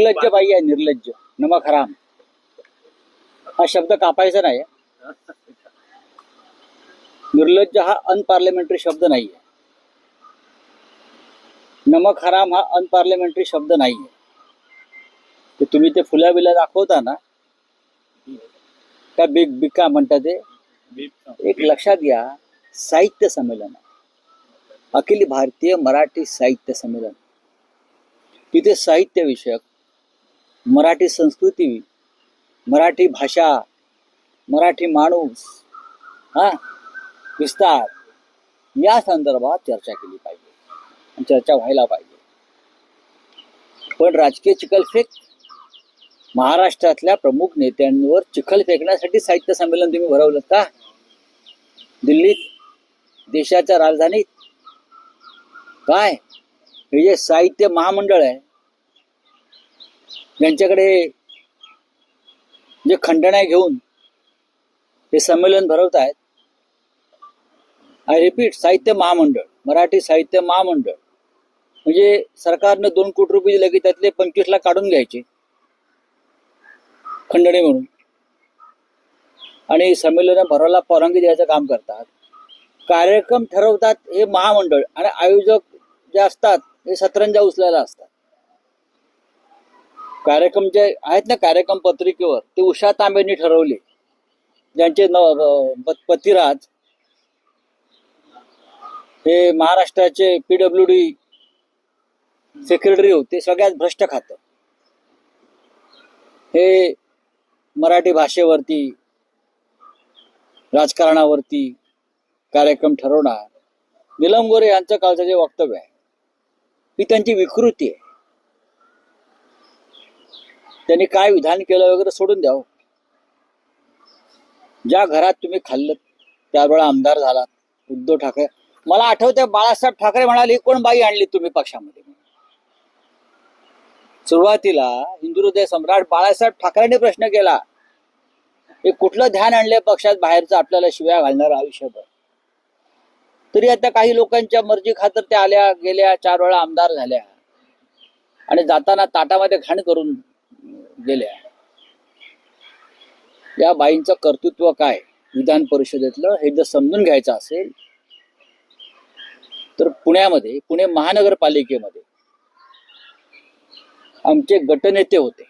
निर्लज्ज बाई आहे निर्लज्ज. नमक हराम हा शब्द कापायचा नाही निर्लज्ज हा अनपार्लिमेंटरी शब्द नाही आहे नमक हराम हा अनपार्लिमेंटरी शब्द नाही आहे तुम्ही ते फुल्या बिल्या दाखवता ना का बिग बिका म्हणता ते एक लक्षात घ्या साहित्य संमेलन. अखिल भारतीय मराठी साहित्य संमेलन. तिथे साहित्य विषयक मराठी संस्कृती मराठी भाषा मराठी माणूस हा विस्तार या संदर्भात चर्चा केली पाहिजे. चर्चा व्हायला पाहिजे. पण राजकीय चिखलफेक महाराष्ट्रातल्या प्रमुख नेत्यांवर चिखल फेकण्यासाठी साहित्य संमेलन तुम्ही भरवलं का? दिल्लीत देशाच्या राजधानीत? काय? हे जे साहित्य महामंडळ आहे यांच्याकडे जे खंडण्या घेऊन हे संमेलन भरवत आहेत. आय रिपीट साहित्य महामंडळ मराठी साहित्य महामंडळ. म्हणजे सरकारनं दोन कोटी रुपये दिले की त्यातले पंचवीस लाख काढून घ्यायचे. खंडणी म्हणून. आणि संमेलन भरवायला परवानगी द्यायचं काम करतात. कार्यक्रम ठरवतात हे महामंडळ. आणि आयोजक जे असतात हे सतरंजा उचलायला असतात. कार्यक्रम जे आहेत ना कार्यक्रम पत्रिकेवर ते उषा तांबेंनी ठरवले. ज्यांचे न पतिराज हे महाराष्ट्राचे पीडब्ल्यू डी सेक्रेटरी होते सगळ्यात भ्रष्ट खातं. हे मराठी भाषेवरती राजकारणावरती कार्यक्रम ठरवणार. निलम गोरे यांचं कालचं जे वक्तव्य आहे ही त्यांची विकृती आहे. त्यांनी काय विधान केलं वगैरे सोडून द्यावं हो. ज्या घरात तुम्ही खाल्लं त्यावेळा आमदार झालात उद्धव ठाकरे. मला आठवतंय बाळासाहेब ठाकरे म्हणाले कोण बाई आणली तुम्ही पक्षामध्ये? सुरुवातीला हिंदू हृदय सम्राट बाळासाहेब ठाकरेंनी प्रश्न केला हे कुठलं ध्यान आणलंय पक्षात बाहेरचं आपल्याला शिव्या घालणार आयुष्यभर? तरी आता काही लोकांच्या मर्जी खातर त्या आल्या गेल्या चार वेळा आमदार झाल्या. आणि जाताना ताटामध्ये घाण करून गेल्या. या बाईंचं कर्तृत्व काय? विधान परिषदेतलं हे जर समजून घ्यायचं असेल तर पुण्यामध्ये पुणे महानगरपालिकेमध्ये आमचे गटनेते होते.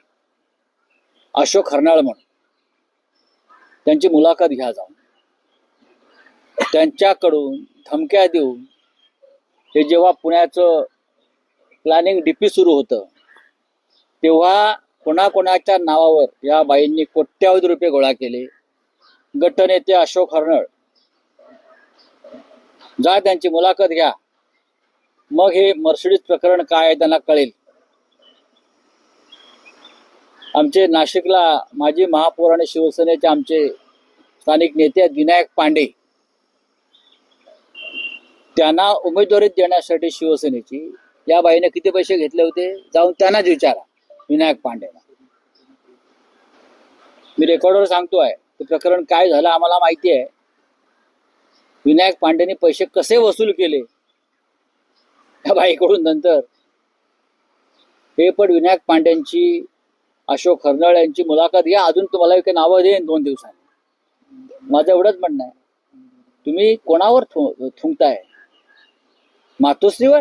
अशोक हरनाळ म्हणून. त्यांची मुलाखत घ्या जाऊन. त्यांच्याकडून धमक्या देऊन हे जेव्हा पुण्याचं प्लॅनिंग डीपी सुरू होतं तेव्हा कोणाकोणाच्या नावावर या बाईंनी कोट्यावधी रुपये गोळा केले. गटनेते अशोक हरनळ. जा त्यांची मुलाखत घ्या. मग हे मर्सिडीज प्रकरण काय आहे त्यांना कळेल. आमचे नाशिकला माजी महापौर आणि शिवसेनेचे आमचे स्थानिक नेते विनायक पांडे. त्यांना उमेदवारी देण्यासाठी शिवसेनेची. या बाईने किती पैसे घेतले होते? जाऊन त्यांनाच विचारा. विनायक पांडेला मी रेकॉर्डवर सांगतोय ते प्रकरण काय झालं आम्हाला माहिती आहे विनायक पांडेने पैसे कसे वसूल केले? या बाईकडून नंतर. हे पण विनायक पांड्यांची अशोक हरनाळ यांची मुलाखत घ्या. अजून तुम्हाला एक नावं देईन दोन दिवसांनी. माझं एवढंच म्हणणं आहे. तुम्ही कोणावर थु थुंकताय? मातोश्रीवर?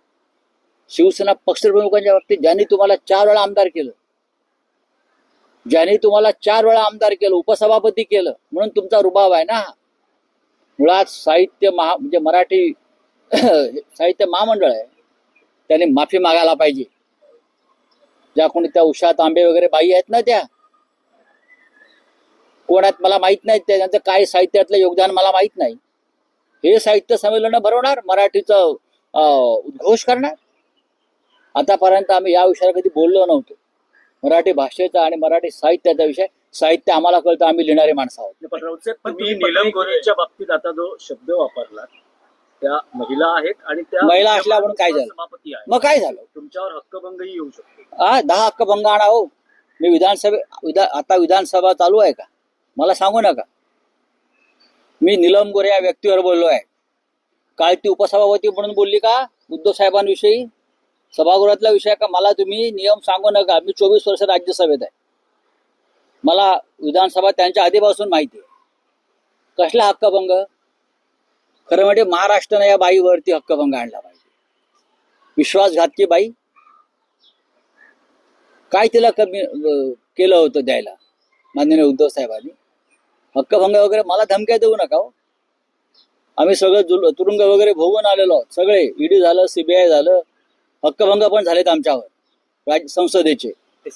शिवसेना पक्षप्रमुखांच्या बाबतीत ज्यांनी तुम्हाला चार वेळा आमदार केलं ज्यांनी तुम्हाला चार वेळा आमदार केलं उपसभापती केलं म्हणून तुमचा रुबाब आहे ना मुळात साहित्य महा म्हणजे मराठी साहित्य महामंडळ आहे त्याने माफी मागायला पाहिजे. ज्या कोणी त्या उषा तांबे वगैरे बाई आहेत ना त्या कोणात मला माहीत नाही त्यांचं काय साहित्यातलं योगदान मला माहीत नाही. हे साहित्य संमेलन भरवणार मराठीचं अं, उद्घोष करणार आतापर्यंत आम्ही या विषयावर कधी बोललो नव्हतो. मराठी भाषेचा आणि मराठी साहित्याचा विषय साहित्य आम्हाला कळतं आम्ही लिहिणारी माणसं आहोत. नीलम गोरेच्या बाबतीत आता जो शब्द वापरला त्या महिला आहेत आणि त्या महिला असल्या म्हणून काय झालं? मग काय झालं? तुमच्यावर हक्कभंगही येऊ शकतो. हा दहा हक्क भंग आणा हो. मी विधानसभे विधा आता विधानसभा चालू आहे का? मला सांगू नका. मी निलम गोरे या व्यक्तीवर बोललो आहे काल ती उपसभापती म्हणून बोलली का? उद्धव साहेबांविषयी सभागृहातला विषय का मला तुम्ही नियम सांगू नका. मी चोवीस वर्ष राज्यसभेत आहे. मला विधानसभा त्यांच्या आधीपासून माहिती आहे. कसला हक्कभंग? खरं म्हणजे महाराष्ट्रानं या बाईवरती हक्कभंग आणला पाहिजे. विश्वासघातकी बाई. काय तिला कमी केलं होतं द्यायला? माननीय उद्धव साहेबांनी. हक्कभंग वगैरे मला धमक्या देऊ नका हो. आम्ही सगळं जुल तुरुंग वगैरे भोगून आलेलो आहोत. सगळे ईडी झालं सीबीआय झालं हक्कभंग पण झालेत आमच्यावर राज्य संसदेचे हे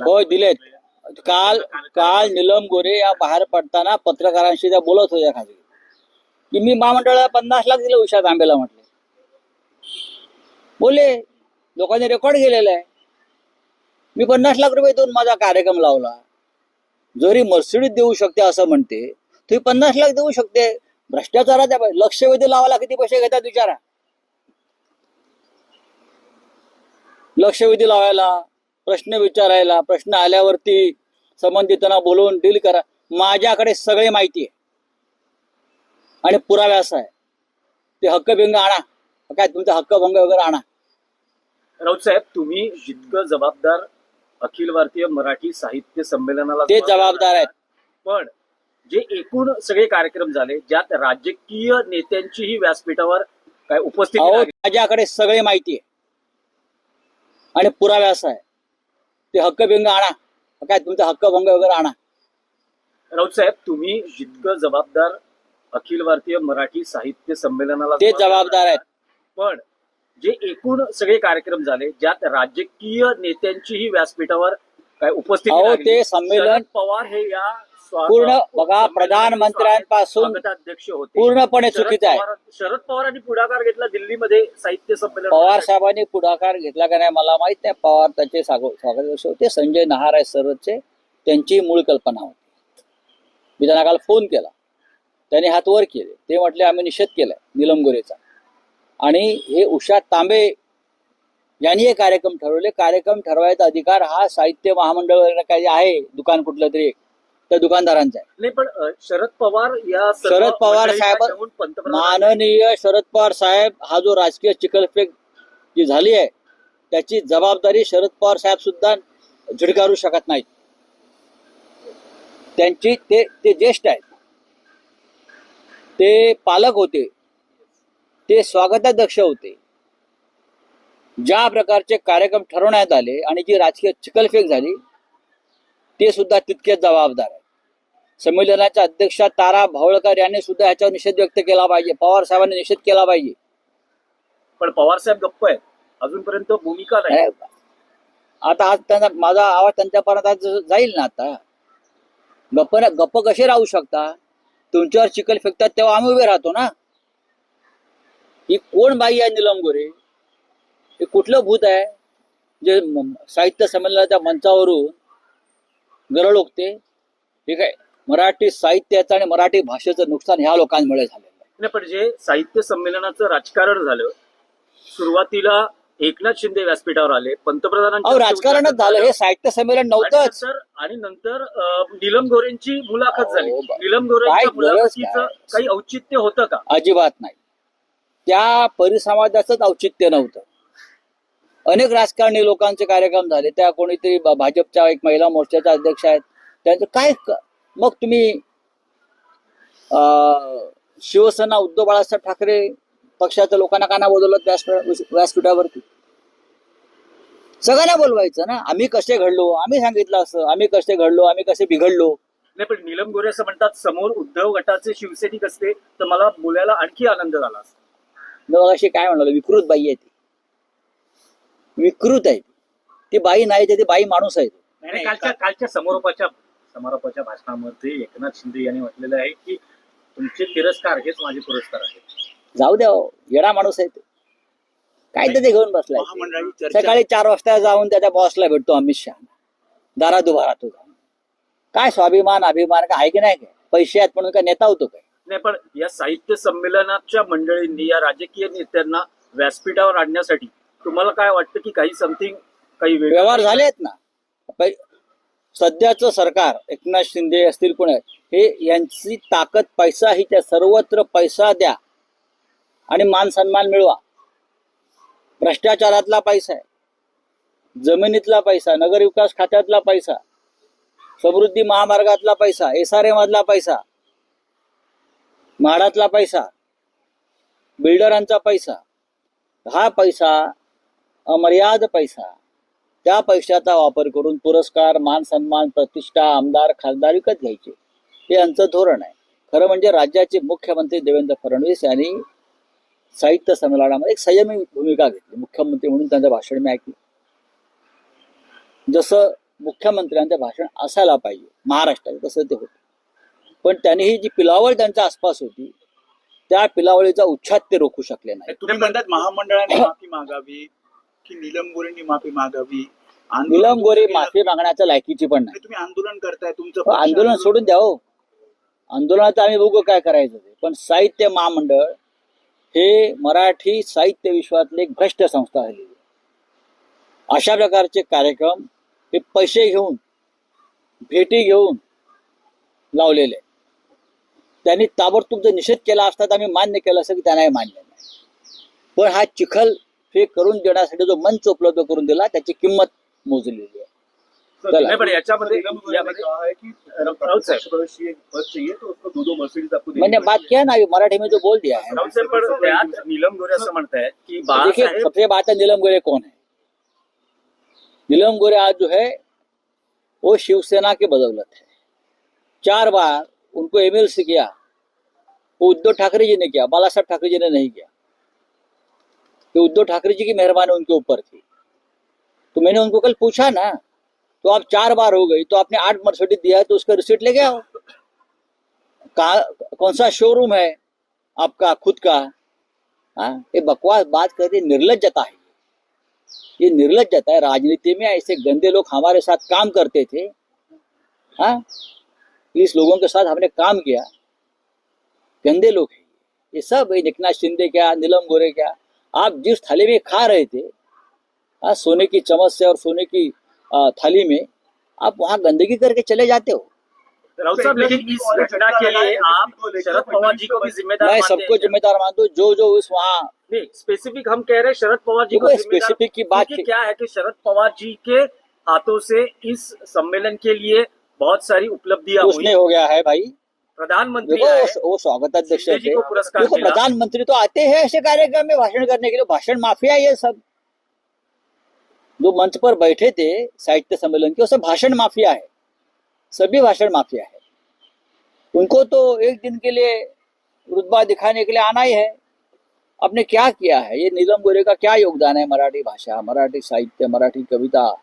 होय दिलेत काल काल निलम गोरे या बाहेर पडताना पत्रकारांशी त्या बोलत होत्या खाली की मी महामंडळाला पन्नास लाख दिले उषा तांबेला म्हटले बोले लोकांनी रेकॉर्ड केलेलं आहे मी पन्नास लाख रुपये देऊन माझा कार्यक्रम लावला जरी मर्सिडीज देऊ शकते असं म्हणते तुम्ही पन्नास लाख देऊ शकते. भ्रष्टाचाराच्या लक्षवेधी लावायला किती पैसे घेतात विचारा लक्षवेधी लावायला प्रश्न विचारायला प्रश्न आल्यावरती संबंधितांना बोलवून डील करा. माझ्याकडे सगळी माहिती आहे. आणि पुरावे असा आहे. ते हक्कभिंग आणा. काय तुमचा हक्कभंग वगैरे आणा. राऊत साहेब तुम्ही जितकं जबाबदार अखिल भारतीय मराठी साहित्य संमेलनाला ते जबाबदार आहेत. पण जे एकूण सगळे कार्यक्रम झाले ज्यात राजकीय नेत्यांचीही व्यासपीठावर काय उपस्थिती. माझ्याकडे सगळे माहिती आहे. आणि पुरावे असा आहे. ते हक्कभंग आणा. काय तुमचा हक्कभंग वगैरे आणा. राऊत साहेब तुम्ही जितकं जबाबदार अखिल भारतीय मराठी साहित्य संमेलनाला ते जबाबदार आहेत. पण जे एकूण सगळे कार्यक्रम झाले ज्यात राजकीय नेत्यांचीही व्यासपीठावर काय उपस्थिती. ते संमेलन पवार हे या पूर्ण बघा, प्रधानमंत्र्यांपासून होते. पूर्णपणे चुकीचं आहे. पवार- शरद पवारांनी पुढाकार घेतला दिल्लीमध्ये साहित्य संमेलन पवार साहेबांनी पुढाकार घेतला का नाही मला माहीत नाही. पवार त्याचे स्वागताध्यक्ष होते. संजय नहार आहे सरचे त्यांची मूळ कल्पना होती. मी त्यांना काल फोन केला. त्यांनी हात वर केले. ते म्हटले आम्ही निषेध केलाय निलम गोरेचा आणि हे उषा तांबे यांनी हे कार्यक्रम ठरवले. कार्यक्रम ठरवायचा अधिकार हा साहित्य महामंडळ काही आहे दुकान कुठलं तरी त्या दुकानदारांचा आहे. नाही पण शरद पवार या शरद पवार साहेब- माननीय शरद पवार साहेब हा जो राजकीय चिखलफेक जी झाली आहे त्याची जबाबदारी शरद पवार साहेब सुद्धा झिडकारू शकत नाहीत. त्यांची ते ते ज्येष्ठ आहेत. ते पालक होते. ते स्वागताध्यक्ष होते. ज्या प्रकारचे कार्यक्रम ठरवण्यात आले आणि जी राजकीय चिखलफेक झाली ते सुद्धा तितकेच जबाबदार आहे संमेलनाच्या अध्यक्षा तारा भावळकर यांनी सुद्धा ह्याच्यावर निषेध व्यक्त केला पाहिजे. पवार साहेबांनी निषेध केला पाहिजे. पण पवार साहेब गप्प आहेत. अजूनपर्यंत भूमिका नाही. आता आज त्यांना माझा आवाज त्यांच्यापर्यंत आज जाईल ना आता? गप्प गप्प कसे राहू शकता? तुमच्यावर चिखल फेकतात तेव्हा आम्ही उभे राहतो ना? ही कोण बाई आहे निलम गोरे? हे कुठलं भूत आहे? जे साहित्य संमेलनाच्या मंचावरून गरळ ओकते हे काय मराठी साहित्याचं आणि मराठी भाषेचं नुकसान ह्या लोकांमुळे झालेलं पण जे साहित्य संमेलनाचं राजकारण झालं सुरुवातीला एकनाथ शिंदे व्यासपीठावर आले पंतप्रधानांच्या राजकारणच झालं हे साहित्य संमेलन नव्हतंच. आणि नंतर नीलम गोरेंची मुलाखत झाली. नीलम काय? काही औचित्य होतं का? अजिबात नाही. त्या परिसमाजाचंच औचित्य नव्हतं. अनेक राजकारणी लोकांचे कार्यक्रम झाले. त्या कोणीतरी भाजपच्या एक महिला मोर्चाच्या अध्यक्ष आहेत. त्यांचं काय मग तुम्ही अं, शिवसेना उद्धव बाळासाहेब ठाकरे पक्षाच्या लोकांना का नाही बोलवलं व्यासपीठ- व्यासपीठावरती? सगळ्यांना बोलवायचं ना? आम्ही कसे घडलो? आम्ही सांगितलं असं. आम्ही कसे घडलो? आम्ही कसे बिघडलो? नाही पण नीलम गोरे असं म्हणतात समोर उद्धव गटाचे शिवसैनिक असते तर मला बोलायला आणखी आनंद झाला असता. मग अशी काय म्हणाल विकृत बाई आहे ती. विकृत आहे ती. बाई नाही तर ती बाई माणूस आहे नाही, कालच्या कालच्या समारोपाच्या समारोपाच्या भाषणामध्ये एकनाथ शिंदे यांनी म्हटलेलं आहे की तुमचे तिरस्कार हेच माझे पुरस्कार आहेत. जाऊ द्या हो, येडा माणूस आहे तो. काय ते ते घेऊन बसलाय सकाळी चार वाजता जाऊन त्याच्या बॉसला भेटतो अमित शहा दारात उभा राहतो काय स्वाभिमान अभिमान काय आहे की नाही? काय पैसे आहेत म्हणून काय नेता होतो काय? नाही पण या साहित्य संमेलनाच्या मंडळींनी या राजकीय नेत्यांना व्यासपीठावर आणण्यासाठी तुम्हाला काय वाटतं की काही समथिंग काही व्यवहार झाले आहेत ना सध्याचं सरकार एकनाथ शिंदे असतील कोण हे यांची ताकद पैसा ही त्या सर्वत्र पैसा द्या आणि मान सन्मान मिळवा. भ्रष्टाचारातला पैसा आहे जमिनीतला पैसा नगरविकास खात्यातला पैसा समृद्धी महामार्गातला पैसा एस आर मधला पैसा म्हाडातला पैसा बिल्डरांचा पैसा हा पैसा अमर्याद पैसा त्या पैशाचा वापर करून पुरस्कार मान सन्मान प्रतिष्ठा आमदार खासदार विकत घ्यायचे. हे यांचं धोरण आहे. खरं म्हणजे राज्याचे मुख्यमंत्री देवेंद्र फडणवीस यांनी साहित्य संमेलनामध्ये एक संयमी भूमिका घेतली. मुख्यमंत्री म्हणून त्यांचं भाषण मी ऐकलं. जसं मुख्यमंत्र्यांचं भाषण असायला पाहिजे महाराष्ट्रात तसं ते होतं. पण त्यांनी ही जी पिलावळ त्यांच्या आसपास होती त्या पिलावळीचा उच्छाद ते रोखू शकले नाही तुम्ही म्हणतात महामंडळाने माफी मागावी की निलम गोरेंनी माफी मागावी निलम गोरे माफी मागण्याच्या लायकीची पण नाही. तुम्ही आंदोलन करताय तुमचं हो, आंदोलन सोडून द्या हो. आंदोलनात आम्ही बघू काय करायचं ते. पण साहित्य महामंडळ हे मराठी साहित्य विश्वातली एक भ्रष्ट संस्था आहे. अशा प्रकारचे कार्यक्रम हे पैसे घेऊन भेटी घेऊन लावलेले. त्यांनी ताबडतोब जर निषेध केला असता तर आम्ही मान्य केलं असं की त्यांना हे मान्य नाही. पण हा चिखल फेक करून देण्यासाठी जो मंच उपलब्ध करून दिला त्याची किंमत मोजलेली आहे. मैंने बात किया ना अभी मराठी में जो बोल दिया है. नीलम गोरे की देखिए बाळासाहेब सबसे बात है नीलम गोरे कौन है? नीलम गोरे आज जो है वो शिवसेना की बदौलत है। चार बार उनको एम एमएलसी किया। वो उद्धव ठाकरे जी ने किया, बाला साहब ठाकरे जी ने नहीं किया। तो उद्धव ठाकरे जी की मेहरबानी उनके ऊपर थी। तो मैंने उनको कल पूछा ना तो आप चार बार हो गई तो आपने आठ मर्सिडीज दिया है तो उसका रिसीट लेके आओ। कहा, कौन सा शोरूम है आपका, खुद का? हाँ ये बकवास बात करते निर्लजता है ये निर्लजता है, राजनीति में ऐसे गंदे लोग हमारे साथ काम करते थे। हाँ इस लोगों के साथ हमने काम किया। गंदे लोग हैं ये। सब ये एकनाथ शिंदे क्या नीलम गोरे क्या। आप जिस थाली में खा रहे थे हाँ सोने की चम्मच से और सोने की आ, थाली में आप वहाँ गंदगी करके चले जाते हो। साहब लेकिन इस घटना के लिए आप शरद पवार जी को भी जिम्मेदार मैं सबको जिम्मेदार मानता हूँ जो जो उस वहाँ स्पेसिफिक हम कह रहे हैं शरद पवार जी को स्पेसिफिक की बात क्या है कि शरद पवार जी के हाथों से इस सम्मेलन के लिए बहुत सारी उपलब्धियाँ नहीं हो गया है भाई। प्रधानमंत्री वो- को पुरस्कार देखो प्रधानमंत्री तो आते हैं ऐसे कार्यक्रम में भाषण करने के लिए। भाषण माफिया ये सब। जो मंच पर बैठे थे साहित्य सम्मेलन के वो सब भाषण माफिया है। सभी भाषण माफिया है। उनको तो एक दिन के लिए रुतबा दिखाने के लिए आना ही है। आपने क्या किया है? ये नीलम गोरे का क्या योगदान है? मराठी भाषा मराठी साहित्य मराठी कविता।